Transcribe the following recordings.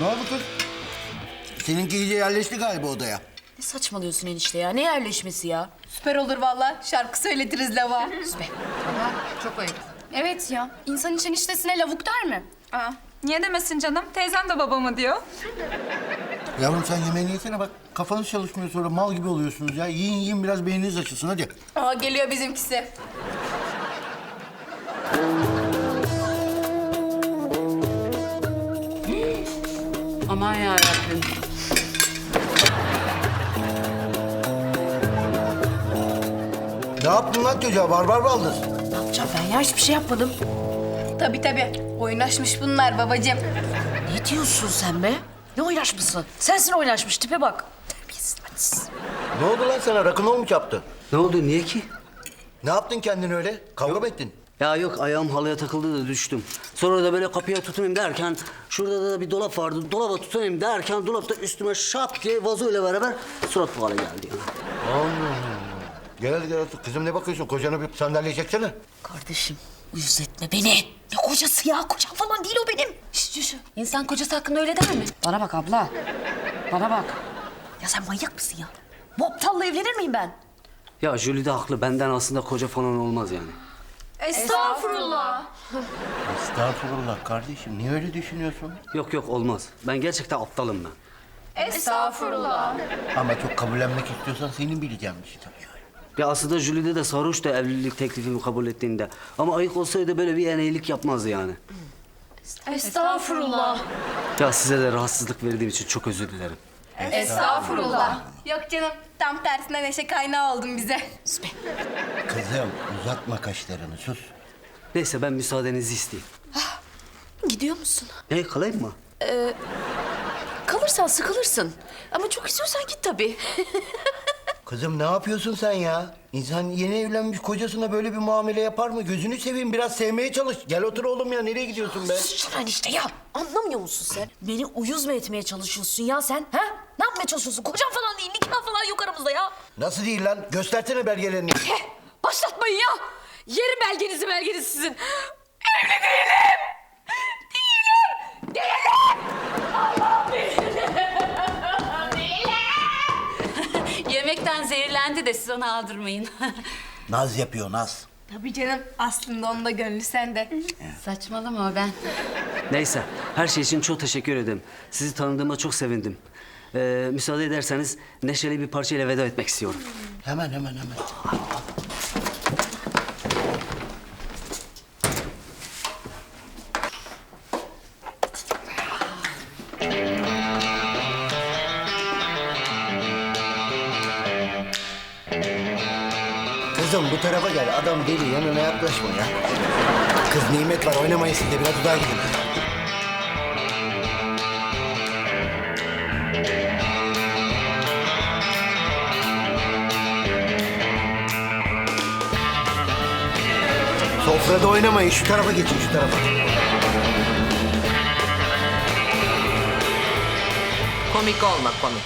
Ne oldu kız? Seninki iyice yerleşti galiba odaya. Ne saçmalıyorsun enişte ya? Ne yerleşmesi ya? Süper olur valla. Şarkı söyletiriz lava. Çok ayıp. Evet ya. İnsan için eniştesine lavuk der mi? Aa, niye demesin canım? Teyzem de babama diyor. Yavrum sen yemeğini yesene bak. Kafanız çalışmıyor sonra mal gibi oluyorsunuz ya. Yiyin yiyin biraz beyniniz açılsın hadi. Aa geliyor bizimkisi. Aman yarabbim. Ne yaptın lan çocuğa barbar baldız? Ne yapacağım ben ya? Hiçbir şey yapmadım. Tabii tabii. Oynaşmış bunlar babacığım. Ne diyorsun sen be? Ne oynaşması? Sensin oynaşmış. Tipe bak. Terbiyesiz. hadsiz. Ne oldu lan sana rakın mu çaptı? Ne oldu niye ki? Ne yaptın kendini öyle? Kavga mı ettin? Ya yok ayağım halıya takıldı da düştüm. Sonra da böyle kapıya tutunayım derken şurada da bir dolap vardı. Dolaba tutunayım derken dolapta üstüme şap diye vazo ile beraber surat bu hale geldi. Yani. Gel hadi gel otur. Kızım ne bakıyorsun? Kocana bir sandalye çeksene. Kardeşim uyuz etme beni. Ne kocası ya? Kocam falan değil o benim. Şişt şişt. İnsan kocası hakkında öyle der mi? Bana bak abla. Bana bak. Ya sen manyak mısın ya? Bu aptalla evlenir miyim ben? Ya Julie de haklı. Benden aslında koca falan olmaz yani. Estağfurullah. Estağfurullah kardeşim. Niye öyle düşünüyorsun? Yok yok olmaz. Ben gerçekten aptalım ben. Estağfurullah. Ama çok kabullenmek istiyorsan senin bileceğin bir şey tabii. Ya aslında Julie de sarhoş da evlilik teklifimi kabul ettiğinde. Ama ayık olsaydı böyle bir enayilik yapmazdı yani. Estağfurullah. Ya size de rahatsızlık verdiğim için çok özür dilerim. Estağfurullah. Yok canım. Tam tersine neşe kaynağı oldun bize. Kızım uzatma kaşlarını sus. Neyse ben müsaadenizi isteyeyim. Gidiyor musun? Ne kalayım mı? Kalırsan sıkılırsın. Ama çok istiyorsan git tabii. Kızım ne yapıyorsun sen ya? İnsan yeni evlenmiş kocasına böyle bir muamele yapar mı? Gözünü seveyim biraz sevmeye çalış. Gel otur oğlum ya nereye gidiyorsun be? Şuran işte ya. Anlamıyor musun sen? Beni uyuz mu etmeye çalışıyorsun ya sen? Ha? Ne yapmaya çalışıyorsun? Kocam falan değil, nikah falan yok aramızda ya. Nasıl değil lan? Göstersene belgelerini. Başlatmayın ya. Yerim belgenizi belgenizi sizin. Yemekten zehirlendi de siz onu aldırmayın. Naz yapıyor Naz. Tabii canım. Aslında onun da gönlü sende. Saçmalama ben. Neyse, her şey için çok teşekkür ederim. Sizi tanıdığıma çok sevindim. Ee, müsaade ederseniz neşeli bir parçayla veda etmek istiyorum. Hemen hemen hemen. Kızım bu tarafa gel. Adam deli yanına yaklaşma ya. Kız nimet var oynamayın siz de biraz uzağa gidin. Sofrada oynamayın şu tarafa geçin şu tarafa. Komik olma komik.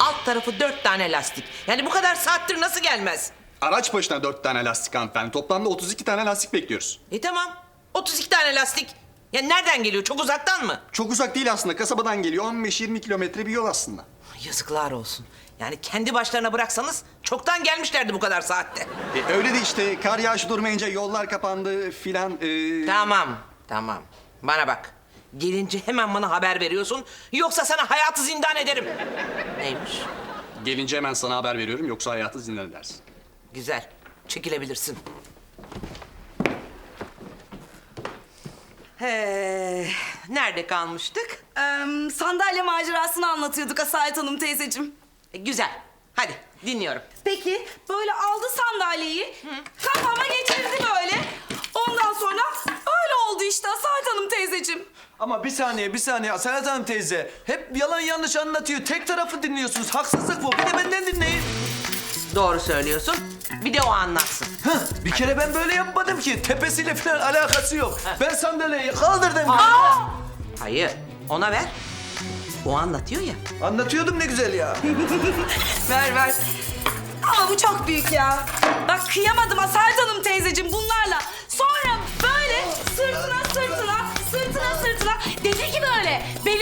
Alt tarafı dört tane lastik. Yani bu kadar saattir nasıl gelmez? Araç başına dört tane lastik hanımefendi. Toplamda 32 tane lastik bekliyoruz. E tamam. 32 tane lastik. Ya nereden geliyor? Çok uzaktan mı? Çok uzak değil aslında. Kasabadan geliyor. 15-20 kilometre bir yol aslında. Yazıklar olsun. Yani kendi başlarına bıraksanız çoktan gelmişlerdi bu kadar saatte. E, öyle de işte kar yağışı durmayınca yollar kapandı filan. e, Tamam, tamam. Bana bak. Gelince hemen bana haber veriyorsun. Yoksa sana hayatı zindan ederim. Neymiş? Gelince hemen sana haber veriyorum yoksa hayatı zindan edersin. Güzel. Çekilebilirsin. He, nerede kalmıştık? Eee, sandalye macerasını anlatıyorduk Asalet Hanım teyzeciğim. E, güzel. Hadi dinliyorum. Peki böyle aldı sandalyeyi, kafama geçirdi böyle. Ondan sonra öyle oldu işte Asalet Hanım teyzeciğim. Ama bir saniye, bir saniye. Serhat Hanım teyze. Hep yalan yanlış anlatıyor. Tek tarafı dinliyorsunuz. Haksızlık bu. Bir de benden dinleyin. Doğru söylüyorsun. Bir de o anlatsın. Hah, bir kere ben böyle yapmadım ki. Tepesiyle falan alakası yok. Ben sandalyeyi kaldırdım. Hayır, ona ver. O anlatıyor ya. Anlatıyordum ne güzel ya. Ver ver. Ama bu çok büyük ya. Bak kıyamadım Asalet Hanım teyzeciğim bunlarla. Sonra böyle sırtına sırtına, sırtına sırtına dedi ki böyle. Beni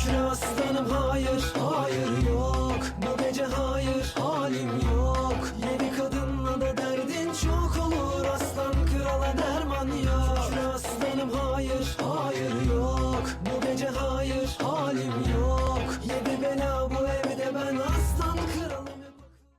Şükre aslanım hayır Hayır yok. Bu gece hayır Halim yok. Yedi kadınla da derdin çok olur. Aslan krala